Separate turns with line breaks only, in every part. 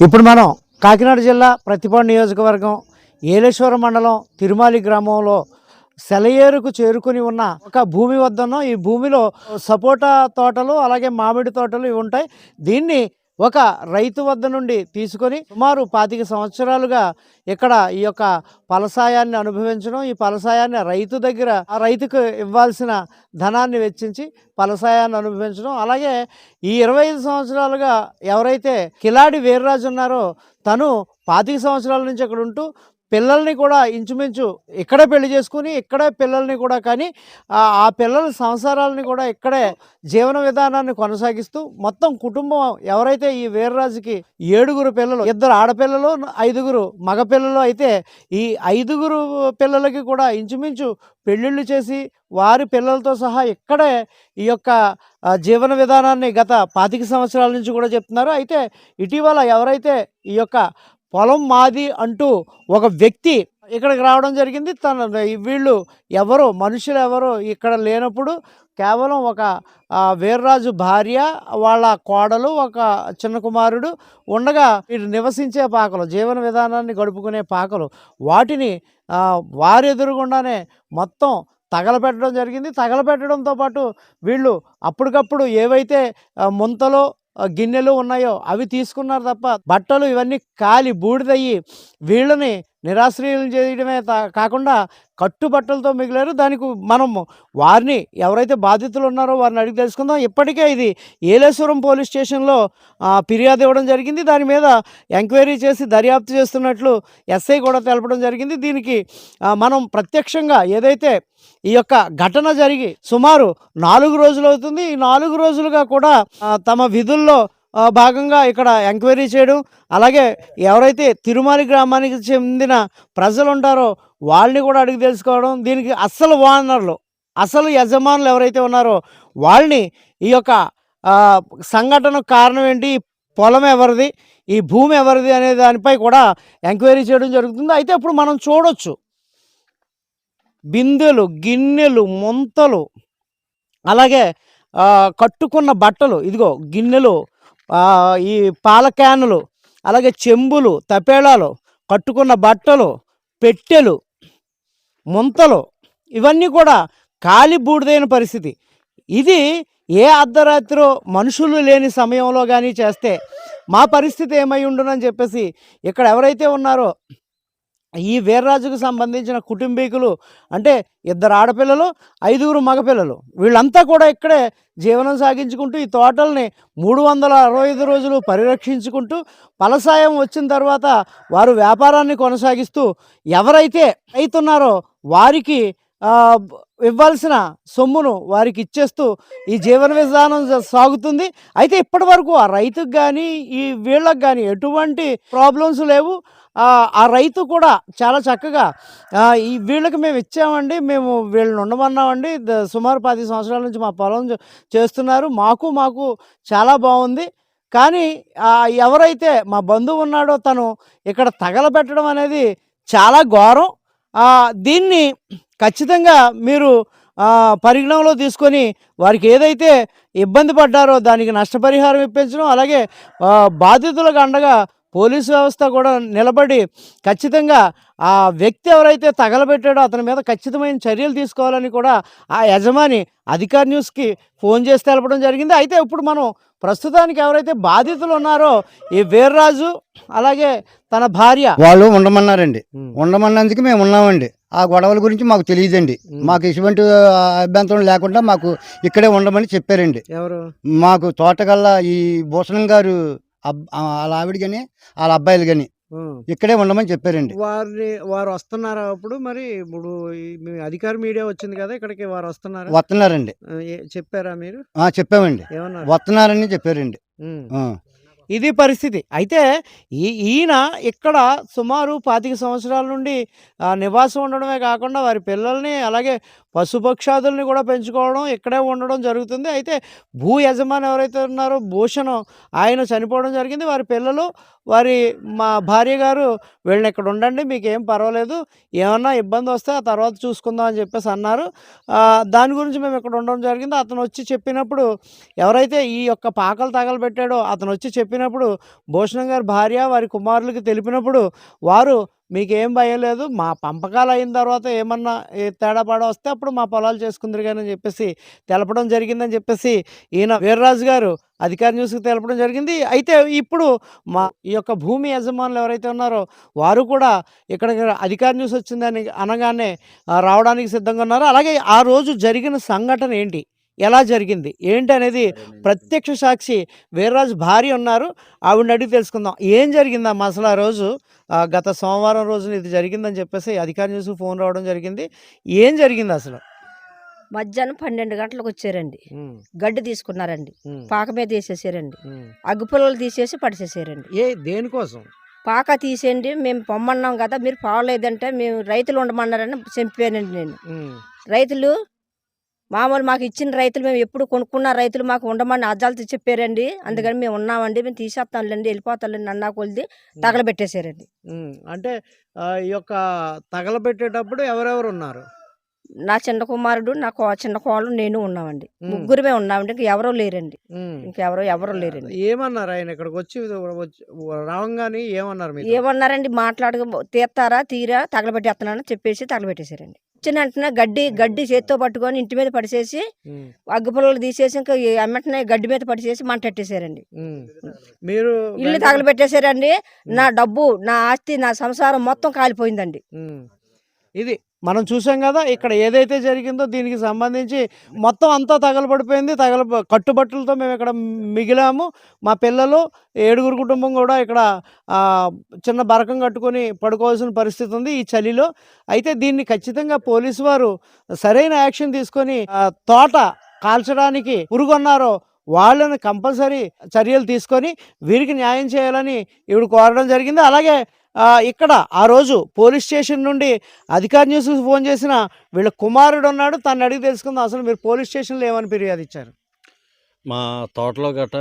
ఇప్పుడు మనం కాకినాడ జిల్లా ప్రతిపాడు నియోజకవర్గం ఏలేశ్వరం మండలం తిరుమాలి గ్రామంలో సెలయేరుకు చేరుకుని ఉన్న ఒక భూమి వద్దనో. ఈ భూమిలో సపోటా తోటలు అలాగే మామిడి తోటలు ఇవి ఉంటాయి. దీన్ని ఒక రైతు వద్ద నుండి తీసుకొని సుమారు పాతిక సంవత్సరాలుగా ఇక్కడ ఈ యొక్క ఫలసాయాన్ని అనుభవించడం ఈ ఫలసాయాన్ని రైతు దగ్గర ఆ రైతుకు ఇవ్వాల్సిన ధనాన్ని వెచ్చించి ఫలసాయాన్ని అనుభవించడం. అలాగే ఈ ఇరవై ఐదు సంవత్సరాలుగా ఎవరైతే కిలాడి వీర్రాజు ఉన్నారో తను పాతిక సంవత్సరాల నుంచి అక్కడ ఉంటూ పిల్లల్ని కూడా ఇంచుమించు ఇక్కడే పెళ్ళి చేసుకుని ఇక్కడే పిల్లల్ని కూడా కానీ ఆ పిల్లల సంసారాలని కూడా ఇక్కడే జీవన విధానాన్ని కొనసాగిస్తూ మొత్తం కుటుంబం ఎవరైతే ఈ వీర్రాజుకి ఏడుగురు పిల్లలు ఇద్దరు ఆడపిల్లలు ఐదుగురు మగపిల్లలు అయితే ఈ ఐదుగురు పిల్లలకి కూడా ఇంచుమించు పెళ్ళిళ్ళు చేసి వారి పిల్లలతో సహా ఇక్కడే ఈ యొక్క జీవన విధానాన్ని గత పాతిక సంవత్సరాల నుంచి కూడా చెప్తున్నారు. అయితే ఇటీవల ఎవరైతే ఈ యొక్క పొలం మాది అంటూ ఒక వ్యక్తి ఇక్కడికి రావడం జరిగింది. తన వీళ్ళు ఎవరు మనుషులు ఎవరు ఇక్కడ లేనప్పుడు కేవలం ఒక వీర్రాజు భార్య వాళ్ళ కోడలు ఒక చిన్న కుమారుడు ఉండగా వీరు నివసించే పాకలు జీవన విధానాన్ని గడుపుకునే పాకలు. వాటిని వారు ఎదురుగుండానే మొత్తం తగలపెట్టడం జరిగింది. తగలపెట్టడంతో పాటు వీళ్ళు అప్పటికప్పుడు ఏవైతే ముంతలో గిన్నెలు ఉన్నాయో అవి తీసుకున్నారు తప్ప బట్టలు ఇవన్నీ కాలి బూడిదయ్యి వీళ్ళని నిరాశ్రయం చేయడమే కాకుండా కట్టుబట్టలతో మిగిలారు. దానికి మనం వారిని ఎవరైతే బాధితులు ఉన్నారో వారిని అడిగి తెలుసుకుందాం. ఇప్పటికే ఇది ఏలేశ్వరం పోలీస్ స్టేషన్లో ఫిర్యాదు ఇవ్వడం జరిగింది. దాని మీద ఎంక్వైరీ చేసి దర్యాప్తు చేస్తున్నట్లు ఎస్ఐ కూడా తెలపడం జరిగింది. దీనికి మనం ప్రత్యక్షంగా ఏదైతే ఈ యొక్క ఘటన జరిగి సుమారు నాలుగు రోజులు అవుతుంది. ఈ నాలుగు రోజులుగా కూడా తమ విధుల్లో భాగంగా ఇక్కడ ఎంక్వైరీ చేయడం అలాగే ఎవరైతే తిరుమల గ్రామానికి చెందిన ప్రజలు ఉంటారో వాళ్ళని కూడా అడిగి తెలుసుకోవడం దీనికి అస్సలు ఓనర్లు అసలు యజమానులు ఎవరైతే ఉన్నారో వాళ్ళని ఈ యొక్క సంఘటన సంఘటనకు కారణం ఏంటి పొలం ఎవరిది ఈ భూమి ఎవరిది అనే దానిపై కూడా ఎంక్వైరీ చేయడం జరుగుతుంది. అయితే ఇప్పుడు మనం చూడొచ్చు. బిందెలు గిన్నెలు ముంతలు అలాగే కట్టుకున్న బట్టలు ఇదిగో గిన్నెలు ఈ పాల క్యానులు అలాగే చెంబులు తపేళాలు కట్టుకున్న బట్టలు పెట్టెలు ముంతలు ఇవన్నీ కూడా కాలి బూడిదైన పరిస్థితి. ఇది ఏ అర్ధరాత్రిలో మనుషులు లేని సమయంలో కానీ చేస్తే మా పరిస్థితి ఏమై ఉండునని చెప్పేసి ఇక్కడ ఎవరైతే ఉన్నారో ఈ వీర్రాజుకు సంబంధించిన కుటుంబీకులు అంటే ఇద్దరు ఆడపిల్లలు ఐదుగురు మగపిల్లలు. వీళ్ళంతా కూడా ఇక్కడే జీవనం సాగించుకుంటూ ఈ తోటల్ని మూడు వందల అరవై ఐదు రోజులు పరిరక్షించుకుంటూ ఫలసాయం వచ్చిన తర్వాత వారు వ్యాపారాన్ని కొనసాగిస్తూ ఎవరైతే రైతున్నారో వారికి ఇవ్వాల్సిన సొమ్మును వారికి ఇచ్చేస్తూ ఈ జీవన విధానం సాగుతుంది. అయితే ఇప్పటి వరకు ఆ రైతుకు కానీ ఈ వీళ్ళకి కానీ ఎటువంటి ప్రాబ్లమ్స్ లేవు. ఆ, రైతు కూడా చాలా చక్కగా ఈ వీళ్ళకి మేము ఇచ్చామండి. మేము వీళ్ళని ఉండమన్నామండి. సుమారు పది సంవత్సరాల నుంచి మా పొలం చేస్తున్నారు. మాకు మాకు చాలా బాగుంది. కానీ ఎవరైతే మా బంధువు ఉన్నాడో తను ఇక్కడ తగలబెట్టడం అనేది చాలా ఘోరం. దీన్ని ఖచ్చితంగా మీరు ఆ, పరిగణనలో తీసుకొని వారికి ఏదైతే ఇబ్బంది పడ్డారో దానికి నష్టపరిహారం ఇప్పించడం అలాగే బాధితులకు అండగా పోలీసు వ్యవస్థ కూడా నిలబడి ఖచ్చితంగా ఆ వ్యక్తి ఎవరైతే తగలబెట్టాడో అతని మీద ఖచ్చితమైన చర్యలు తీసుకోవాలని కూడా ఆ యజమాని అధికార్ న్యూస్కి ఫోన్ చేసి తెలపడం జరిగింది. అయితే ఇప్పుడు మనం ప్రస్తుతానికి ఎవరైతే బాధితులు ఉన్నారో ఈ వీర్రాజు అలాగే తన భార్య
వాళ్ళు ఉండమన్నారండి. ఉండమన్నందుకు మేము ఉన్నామండి ఆ గొడవల గురించి మాకు తెలియదండి. మాకు ఎటువంటి అభ్యంతరం లేకుండా మాకు ఇక్కడే ఉండమని చెప్పారండి.
ఎవరు?
మాకు తోటగల్ల ఈ భూషణం గారు వాళ్ళ ఆవిడ కానీ వాళ్ళ అబ్బాయిలు కానీ ఇక్కడే ఉండమని చెప్పారండి.
వారిని వారు వస్తున్నారా అప్పుడు? మరి ఇప్పుడు అధికార మీడియా వచ్చింది కదా ఇక్కడికి వారు వస్తున్నారా?
వస్తున్నారండి.
చెప్పారా మీరు?
చెప్పామండి. వస్తున్నారని చెప్పారండి.
ఇది పరిస్థితి. అయితే ఈ ఈయన ఇక్కడ సుమారు పాతిక సంవత్సరాల నుండి నివాసం ఉండడమే కాకుండా వారి పిల్లల్ని అలాగే పశుపక్షాదుల్ని కూడా పెంచుకోవడం ఇక్కడే ఉండడం జరుగుతుంది. అయితే భూ యజమాని ఎవరైతే ఉన్నారో భూషణ్ ఆయన చనిపోవడం జరిగింది. వారి పిల్లలు వారి మా భార్య గారు వీళ్ళని ఇక్కడ ఉండండి మీకు ఏం పర్వాలేదు ఏమన్నా ఇబ్బంది వస్తే ఆ తర్వాత చూసుకుందాం అని చెప్పేసి అన్నారు. దాని గురించి మేము ఇక్కడ ఉండడం జరిగింది. అతను వచ్చి చెప్పినప్పుడు ఎవరైతే ఈ యొక్క పాకలు తగలబెట్టాడో అతను వచ్చి చెప్పి చెప్పినప్పుడు భూషణం గారి భార్య వారి కుమారులకి తెలిపినప్పుడు వారు మీకేం భయం లేదు మా పంపకాలు అయిన తర్వాత ఏమన్నా ఏ తేడా వస్తే అప్పుడు మా పొలాలు చేసుకుందరు కానీ అని చెప్పేసి తెలపడం జరిగిందని చెప్పేసి ఈయన వీర్రాజు గారు అధికార న్యూస్కి తెలపడం జరిగింది. అయితే ఇప్పుడు మా ఈ యొక్క భూమి యజమానులు ఎవరైతే ఉన్నారో వారు కూడా ఇక్కడ అధికార న్యూస్ వచ్చిందని అనగానే రావడానికి సిద్ధంగా ఉన్నారు. అలాగే ఆ రోజు జరిగిన సంఘటన ఏంటి? ఎలా జరిగింది? ఏంటి అనేది ప్రత్యక్ష సాక్షి వీర్రాజు భార్య ఉన్నారు. ఆవిడని అడిగి తెలుసుకుందాం. ఏం జరిగిందమ్మా అసలు ఆ రోజు? గత సోమవారం రోజున ఇది జరిగిందని చెప్పేసి అధికార న్యూస్ ఫోన్ రావడం జరిగింది. ఏం జరిగింది అసలు?
మధ్యాహ్నం పన్నెండు గంటలకు వచ్చారండి. గడ్డి తీసుకున్నారండి. పాక మీద తీసేసారండి. అగ్గిపుల్లలు తీసేసి పడిచేసారండి
ఏ దేనికోసం?
పాక తీసేయండి మేము పొమ్మన్నాం కదా మీరు పోలేదంటే మేము రైతులు ఉండమన్నారని చంపానండి నేను. రైతులు మామూలు మాకు ఇచ్చిన రైతులు మేము ఎప్పుడు కొనుక్కున్న రైతులు మాకు ఉండమని అజ్జాలు చెప్పారండి. అందుకని మేము ఉన్నామండి. మేము తీసేస్తాంలేండి వెళ్ళిపోతాంలేండి అన్నా కొలిది తగలబెట్టేశారండి.
అంటే ఈ యొక్క తగలబెట్టేటప్పుడు ఎవరెవరు ఉన్నారు?
నా చిన్న కుమారుడు నా చిన్న కోళ్ళు నేను ఉన్నామండి. ముగ్గురమే ఉన్నామండి. ఇంక ఎవరో లేరండి. ఇంకెవరో ఎవరో లేరండి.
ఏమన్నారు ఆయన ఇక్కడికి వచ్చి రావంగానే ఏమన్నారు మీరు?
ఏమన్నారండి? మాట్లాడక తీస్తారా తీరా తగలబెట్టేస్తున్నానని చెప్పేసి తగలబెట్టేశారండి. వచ్చిన వెంటనే గడ్డి గడ్డి చేత్తో పట్టుకొని ఇంటి మీద పడిచేసి అగ్గిపుల్లలు తీసేసి ఇంకా వెంటనే గడ్డి మీద పడిచేసి మంటెట్టేశారండి
మీరు
ఇల్లు తగలబెట్టేశారండి. నా డబ్బు నా ఆస్తి నా సంసారం మొత్తం కాలిపోయిందండి.
ఇది మనం చూసాం కదా ఇక్కడ ఏదైతే జరిగిందో దీనికి సంబంధించి మొత్తం అంతా తగలబడిపోయింది. తగల కట్టుబట్టలతో మేము ఇక్కడ మిగిలాము. మా పిల్లలు ఏడుగురు కుటుంబం కూడా ఇక్కడ చిన్న బరకం కట్టుకొని పడుకోవాల్సిన పరిస్థితి ఉంది ఈ చలిలో. అయితే దీన్ని ఖచ్చితంగా పోలీసు వారు సరైన యాక్షన్ తీసుకొని తోట కాల్చడానికి పురుగున్నారో వాళ్ళని కంపల్సరీ చర్యలు తీసుకొని వీరికి న్యాయం చేయాలని ఇవిడు కోరడం జరిగింది. అలాగే ఇక్కడ ఆ రోజు పోలీస్ స్టేషన్ నుండి అధికార న్యూస్ ఫోన్ చేసిన వీళ్ళ కుమారుడు ఉన్నాడు. తను అడిగి తెలుసుకుందాం. అసలు మీరు పోలీస్ స్టేషన్లో ఏమని ఫిర్యాదు ఇచ్చారు?
మా తోటలో గట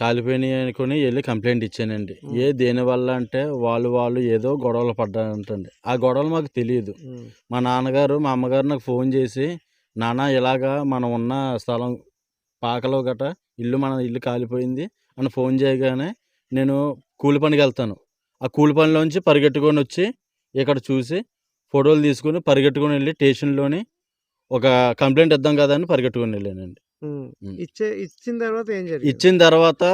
కాలిపోయినాయి అనుకుని వెళ్ళి కంప్లైంట్ ఇచ్చానండి. ఏ దేనివల్ల అంటే వాళ్ళు వాళ్ళు ఏదో గొడవలు పడ్డారంటండి. ఆ గొడవలు మాకు తెలియదు. మా నాన్నగారు మా అమ్మగారు నాకు ఫోన్ చేసి నాన్న ఇలాగా మనం ఉన్న స్థలం పాకలో గట ఇల్లు మన ఇల్లు కాలిపోయింది. అని ఫోన్ చేయగానే నేను కూలి పనికి వెళ్తాను. ఆ కూలి పనిలోంచి పరిగెట్టుకొని వచ్చి ఇక్కడ చూసి ఫోటోలు తీసుకుని పరిగెట్టుకొని వెళ్ళి స్టేషన్లోని ఒక కంప్లైంట్ ఇద్దాం కదా అని పరిగెట్టుకొని వెళ్ళానండి.
ఇచ్చే ఇచ్చిన తర్వాత ఏం జరిగింది?
ఇచ్చిన తర్వాత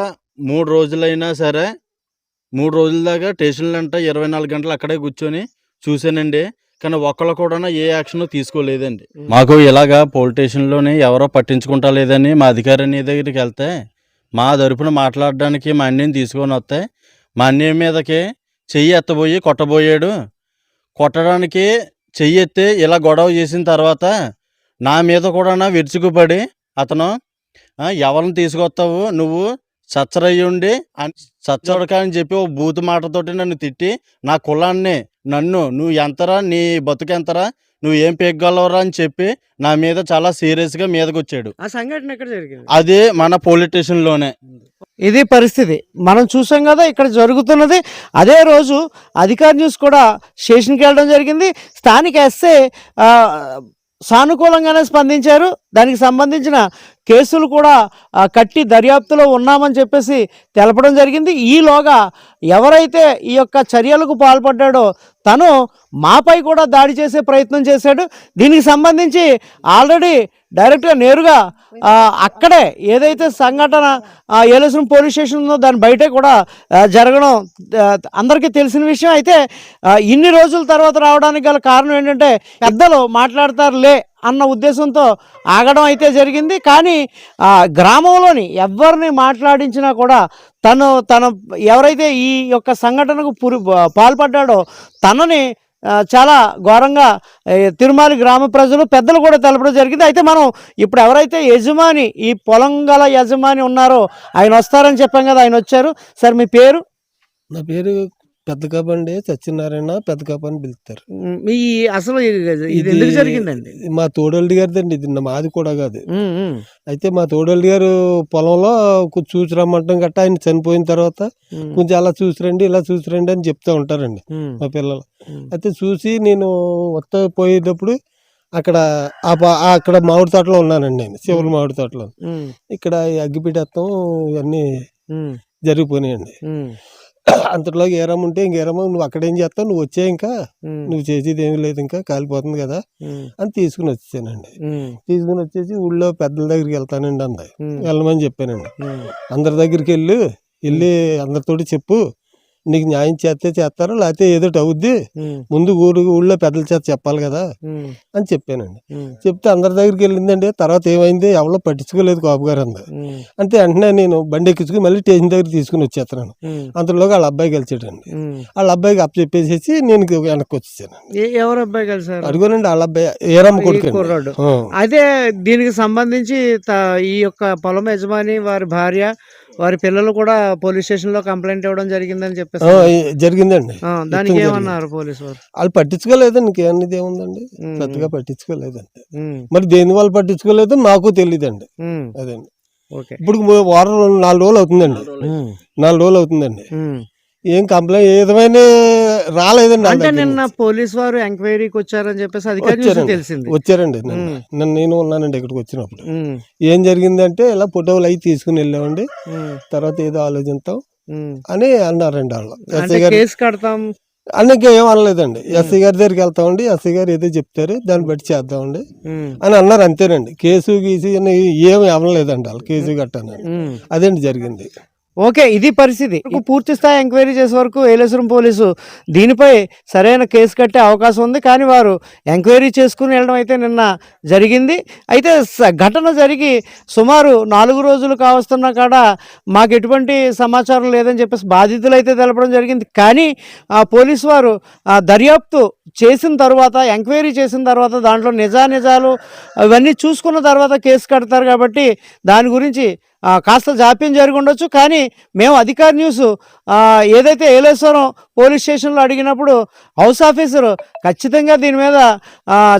మూడు రోజులైనా సరే మూడు రోజుల దాకా స్టేషన్లో అంట ఇరవై నాలుగు గంటలు అక్కడే కూర్చొని చూశానండి. కానీ ఒక్కళ్ళు కూడా ఏ యాక్షన్ తీసుకోలేదండి. మాకు ఇలాగా పోలీస్ స్టేషన్లోని ఎవరో పట్టించుకుంటా లేదని మా అధికారిని దగ్గరికి వెళ్తే మా తరపున మాట్లాడడానికి మా అన్నయ్యని తీసుకొని వస్తే మా అన్నయ్య మీదకి చెయ్యి ఎత్తబోయి కొట్టబోయాడు. కొట్టడానికి చెయ్యి ఎత్తి ఇలా గొడవ చేసిన తర్వాత నా మీద కూడా విరుచుకుపడి అతను "ఆ, ఎవరిని తీసుకొస్తావు? నువ్వు సచ్చరయ్యుండి సచ్చడక అని చెప్పి ఓ బూతు మాటతోటి నన్ను తిట్టి నా కులాన్ని నన్ను నువ్వు ఎంతరా? నీ బతుకు ఎంతరా? నువ్వు ఏం పెగ్గలవరా అని చెప్పి నా మీద చాలా సీరియస్గా మీదకి వచ్చాడు
ఆ సంఘటన ఎక్కడ జరిగింది?
అదే మన పోలీస్ స్టేషన్లోనే.
ఇది పరిస్థితి. మనం చూసాం కదా ఇక్కడ జరుగుతున్నది. అదే రోజు అధికార న్యూస్ కూడా స్టేషన్కి వెళ్ళడం జరిగింది. స్థానిక ఎస్ఏ ఆ, సానుకూలంగానే స్పందించారు. దానికి సంబంధించిన కేసులు కూడా కట్టి దర్యాప్తులో ఉన్నామని చెప్పేసి తెలపడం జరిగింది. ఈలోగా ఎవరైతే ఈ యొక్క చర్యలకు పాల్పడ్డాడో తను మాపై కూడా దాడి చేసే ప్రయత్నం చేశాడు. దీనికి సంబంధించి ఆల్రెడీ డైరెక్ట్గా నేరుగా అక్కడే ఏదైతే సంఘటన ఆ, పోలీస్ స్టేషన్ ఉందో దాని బయటే కూడా జరగడం అందరికీ తెలిసిన విషయం. అయితే ఇన్ని రోజుల తర్వాత రావడానికి గల కారణం ఏంటంటే పెద్దలు మాట్లాడతారులే అన్న ఉద్దేశంతో ఆగడం అయితే జరిగింది. కానీ ఆ, గ్రామంలోని ఎవరిని మాట్లాడించినా కూడా తను తన ఎవరైతే ఈ యొక్క సంఘటనకు పురి పాల్పడ్డాడో తనని చాలా ఘోరంగా ఏ, తిరుమల గ్రామ ప్రజలు పెద్దలు కూడా తెలపడం జరిగింది. అయితే మనం ఇప్పుడు ఎవరైతే యజమాని ఈ పొలం గల యజమాని ఉన్నారో ఆయన వస్తారని చెప్పాం కదా ఆయన వచ్చారు. సార్ మీ పేరు?
నా పేరు పెద్ద కాపండి సత్యనారాయణ పెద్ద కాప అని పిలుస్తారు.
మ్, అసలు ఇది ఎందుకు జరిగిందండి?
మా తోడల్డి గారిదండి ఇది మాది కూడా కాదు. అయితే మా తోడల్డి గారు పొలంలో కొంచెం చూసి రమ్మంటాం గట్ట ఆయన చనిపోయిన తర్వాత కొంచెం అలా చూసిరండి ఇలా చూసిరండి అని చెప్తా ఉంటారండి మా. పిల్లలు. అయితే చూసి నేను మొత్తం పోయేటప్పుడు అక్కడ అక్కడ మామిడి తోటలో ఉన్నానండి నేను శివుల మామిడి తోటలో. ఇక్కడ ఈ అగ్గిపెట్టేస్తాం ఇవన్నీ జరిగిపోయినాయండి. అంతట్లో ఏరమ్మ ఉంటే ఇంకేరమ్మ నువ్వు అక్కడేం చేస్తావు? నువ్వు వచ్చే ఇంకా. నువ్వు చేసేది ఏమీ లేదు ఇంకా కాలిపోతుంది కదా. అని తీసుకుని వచ్చానండి
ఉమ్,
తీసుకుని వచ్చేసి ఊళ్ళో పెద్దల దగ్గరికి వెళ్తానండి అంది. వెళ్ళమని చెప్పానండి. అందరి దగ్గరికి వెళ్ళు వెళ్ళి అందరితోటి చెప్పు. నీకు న్యాయం చేస్తే చేస్తారు లేకపోతే ఏదో అవుద్ది. ముందు ఊరు ఊళ్ళో పెద్దల చేత చెప్పాలి కదా అని చెప్పానండి. చెప్తే అందరి దగ్గరికి వెళ్ళిందండి. తర్వాత ఏమైంది? ఎవరో పట్టించుకోలేదు కాపు గారు అంది. అంటే వెంటనే నేను బండి ఎక్కించుకుని మళ్ళీ స్టేషన్ దగ్గర తీసుకుని వచ్చేస్తున్నాను.
ఉమ్,
అంతలోకి వాళ్ళ అబ్బాయి కలిసాడండి. వాళ్ళ అబ్బాయికి అప్ చెప్పేసేసి నేను వెనక్కి వచ్చేసాను
ఎవరు అబ్బాయి కలిసారు?
అడుగునండి వాళ్ళ అబ్బాయి ఏరమ్మ కొడుకు
అయితే దీనికి సంబంధించి ఈ యొక్క పొలం యజమాని వారి భార్య వారి పిల్లలు కూడా పోలీస్ స్టేషన్లో కంప్లైంట్ ఇవ్వడం జరిగిందని చెప్పేసి
జరిగిందండి.
ఆ, దానికి. ఏమన్నారు పోలీసు వారు
వాళ్ళు పట్టించుకోలేదండి ఇంకేమన్నది ఏముందండి? పెద్దగా పట్టించుకోలేదండి. మరి దేని వాళ్ళు పట్టించుకోలేదు మాకు తెలియదండి అదండి.
ఓకే.
ఇప్పుడు వారం నాలుగు రోజులు అవుతుందండి. నాలుగు రోజులు అవుతుందండి. ఏం కంప్లైంట్ ఏ విధమైన రాలేదండి
అంటే నిన్న. పోలీస్ వారు ఎంక్వైరీకి వచ్చారని చెప్పేసి అధికారి. తెలిసింది.
వచ్చారండి. నిన్న. నేను ఉన్నానండి ఇక్కడికి వచ్చినప్పుడు. ఏం జరిగిందంటే ఇలా ఫోటోలు అవి తీసుకుని వెళ్ళామండి. తర్వాత ఏదో ఆలోచిస్తాం. అని అన్నారండి వాళ్ళు ఎస్ఐ గారు
కడతాం.
అన్నకి ఏం అనలేదండి. ఎస్ఐ గారి దగ్గరికి వెళ్తామండి. ఎస్ఐ గారు ఏదో చెప్తారు. దాన్ని బట్టి చేద్దామండి. అని అన్నారు అంతేనండి. కేసు గీసు అని ఏమి అవలేదండి వాళ్ళు. కేసు కట్టాను
ఉమ్.
అదేంటి జరిగింది?
ఓకే ఇది పరిస్థితి. పూర్తి స్థాయి ఎంక్వైరీ చేసే వరకు ఏలేశ్వరం పోలీసు దీనిపై సరైన కేసు కట్టే అవకాశం ఉంది. కానీ వారు ఎంక్వైరీ చేసుకుని వెళ్ళడం అయితే నిన్న జరిగింది. అయితే ఘటన జరిగి సుమారు నాలుగు రోజులు కావస్తున్నా కాడ మాకు ఎటువంటి సమాచారం లేదని చెప్పేసి బాధితులు అయితే తెలపడం జరిగింది. కానీ ఆ పోలీసు వారు దర్యాప్తు చేసిన తర్వాత ఎంక్వైరీ చేసిన తర్వాత దాంట్లో నిజానిజాలు అవన్నీ చూసుకున్న తర్వాత కేసు కడతారు కాబట్టి దాని గురించి కాస్త జాప్యం జరిగి కానీ మేము అధికార న్యూస్ ఏదైతే ఏలేశ్వరం పోలీస్ స్టేషన్లో అడిగినప్పుడు హౌస్ ఆఫీసర్ ఖచ్చితంగా దీని మీద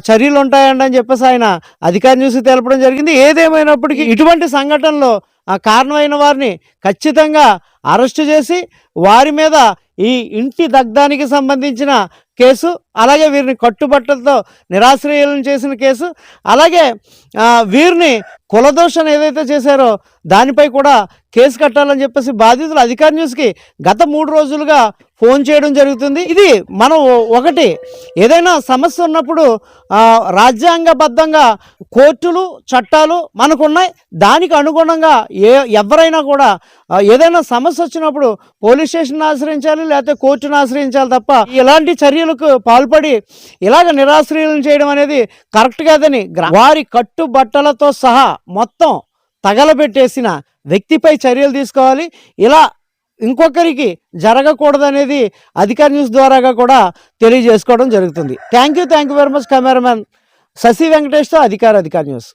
చర్యలు ఉంటాయండి అని చెప్పేసి ఆయన అధికార న్యూస్ తెలపడం జరిగింది. ఏదేమైనప్పటికీ ఇటువంటి సంఘటనలో ఆ కారణమైన వారిని ఖచ్చితంగా అరెస్టు చేసి వారి మీద ఈ ఇంటి దగ్ధానికి సంబంధించిన కేసు అలాగే వీరిని కట్టుబట్టలతో నిరాశ్రయాలను చేసిన కేసు. అలాగే వీరిని కులదోషణ ఏదైతే చేశారో దానిపై కూడా కేసు కట్టాలని చెప్పేసి బాధితులు అధికార న్యూస్కి గత మూడు రోజులుగా ఫోన్ చేయడం జరుగుతుంది. ఇది మనం ఒకటి ఏదైనా సమస్య ఉన్నప్పుడు రాజ్యాంగబద్ధంగా కోర్టులు చట్టాలు మనకున్నాయి. దానికి అనుగుణంగా ఏ ఎవరైనా కూడా ఏదైనా సమస్య వచ్చినప్పుడు పోలీస్ స్టేషన్ ఆశ్రయించాలి లేకపోతే కోర్టును ఆశ్రయించాలి తప్ప ఇలాంటి చర్యలకు పాల్పడి ఇలాగ నిరాశ్రయాలను చేయడం అనేది కరెక్ట్ కాదని వారి కట్టుబట్టలతో సహా మొత్తం తగలబెట్టేసిన వ్యక్తిపై చర్యలు తీసుకోవాలి. ఇలా ఇంకొకరికి జరగకూడదనేది అధికార న్యూస్ ద్వారాగా కూడా తెలియజేసుకోవడం జరుగుతుంది. Thank you thank you very much cameraman. Sashi వెంకటేష్తో అధికార అధికార న్యూస్.